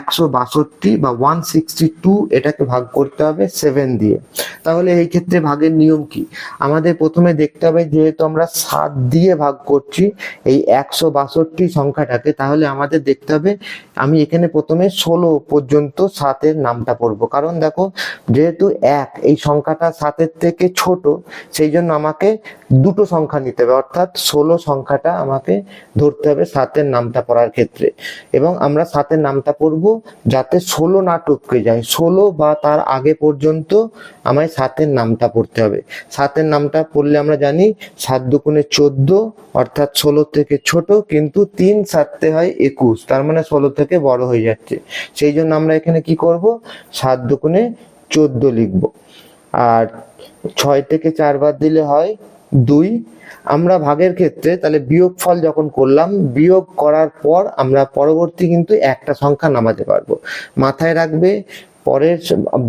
একশো বাষট্টি বা ওয়ান সিক্সটি টু এটাকে ভাগ করতে হবে সেভেন দিয়ে। তাহলে এই ক্ষেত্রে ভাগের নিয়ম কি? আমাদের প্রথমে দেখতে হবে যেহেতু আমরা সাত দিয়ে ভাগ করছি এই একশো বাষট্টি সংখ্যাটাকে, তাহলে আমাদের দেখতে হবে আমি এখানে প্রথমে ষোলো পর্যন্ত সাতের নামটা পড়ব। কারণ দেখো, যেহেতু এক, এই সংখ্যাটা সাতের থেকে ছোট, সেই জন্য আমাকে দুটো সংখ্যা নিতে হবে। অর্থাৎ ষোলো সংখ্যাটা আমাকে ধরতে হবে সাতের নামটা পড়ার ক্ষেত্রে। এবং আমরা সাতের নামটা পড়ব যাতে ষোলো না টপকে যায়। ষোলো বা তার আগে পর্যন্ত আমায় সাতের নামটা পড়তে হবে। সাতের নামটা পড়লে আমরা জানি সাত দুগুণে চোদ্দ, অর্থাৎ ষোলো থেকে ছোট, কিন্তু তিন সাততে হয় একুশ, তার মানে ষোলো থেকে বড় হয়ে যাচ্ছে। সেই জন্য আমরা এখানে কি করব? সাত দুগুণে চোদ্দ লিখব। আর ছয় থেকে চার বাদ দিলে হয় দুই, আমরা ভাগের ক্ষেত্রে তাহলে বিয়োগ ফল যখন করলাম, বিয়োগ করার পর আমরা পরবর্তী কিন্তু একটা সংখ্যা নামাতে পারব। মাথায় রাখবে, পরের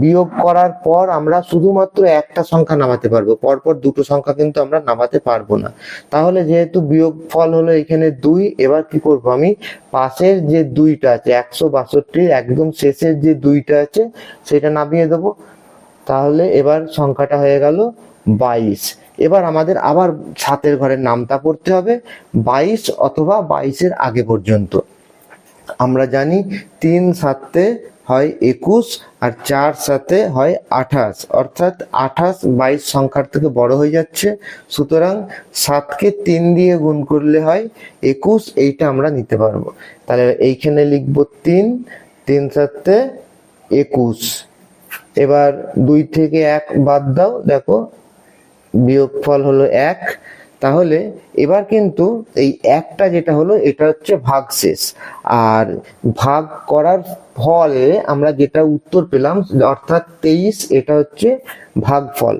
বিয়োগ করার পর আমরা শুধুমাত্র একটা সংখ্যা নামাতে পারব, পরপর দুটো সংখ্যা কিন্তু আমরা নামাতে পারব না। তাহলে যেহেতু বিয়োগ ফল হলো এখানে দুই, এবার কি করব আমি? পাশের যে দুইটা আছে, একশো বাষট্টির একদম শেষের যে দুইটা আছে, সেটা নামিয়ে দেবো। তাহলে এবার সংখ্যাটা হয়ে গেল বাইশ। এবার আমাদের আবার সাতের ঘরের নামটা পড়তে হবে বাইশ অথবা বাইশের আগে পর্যন্ত। আমরা জানি তিন সাতে হয় একুশ আর চার সাথে হয় আঠাশ। অর্থাৎ আঠাশ বাইশ সংখ্যার থেকে বড় হয়ে যাচ্ছে। সুতরাং সাতকে তিন দিয়ে গুণ করলে হয় একুশ, এইটা আমরা নিতে পারব। তাহলে এইখানে লিখব তিন তিন সাতে একুশ। এবার দুই থেকে এক বাদ দাও, দেখো বিয়োগফল হলো এক। তাহলে এবার কিন্তু এই একটা যেটা হলো, এটা হচ্ছে ভাগ শেষ আর ভাগ করার ফলে আমরা যেটা উত্তর পেলাম, অর্থাৎ তেইশ, এটা হচ্ছে ভাগফল।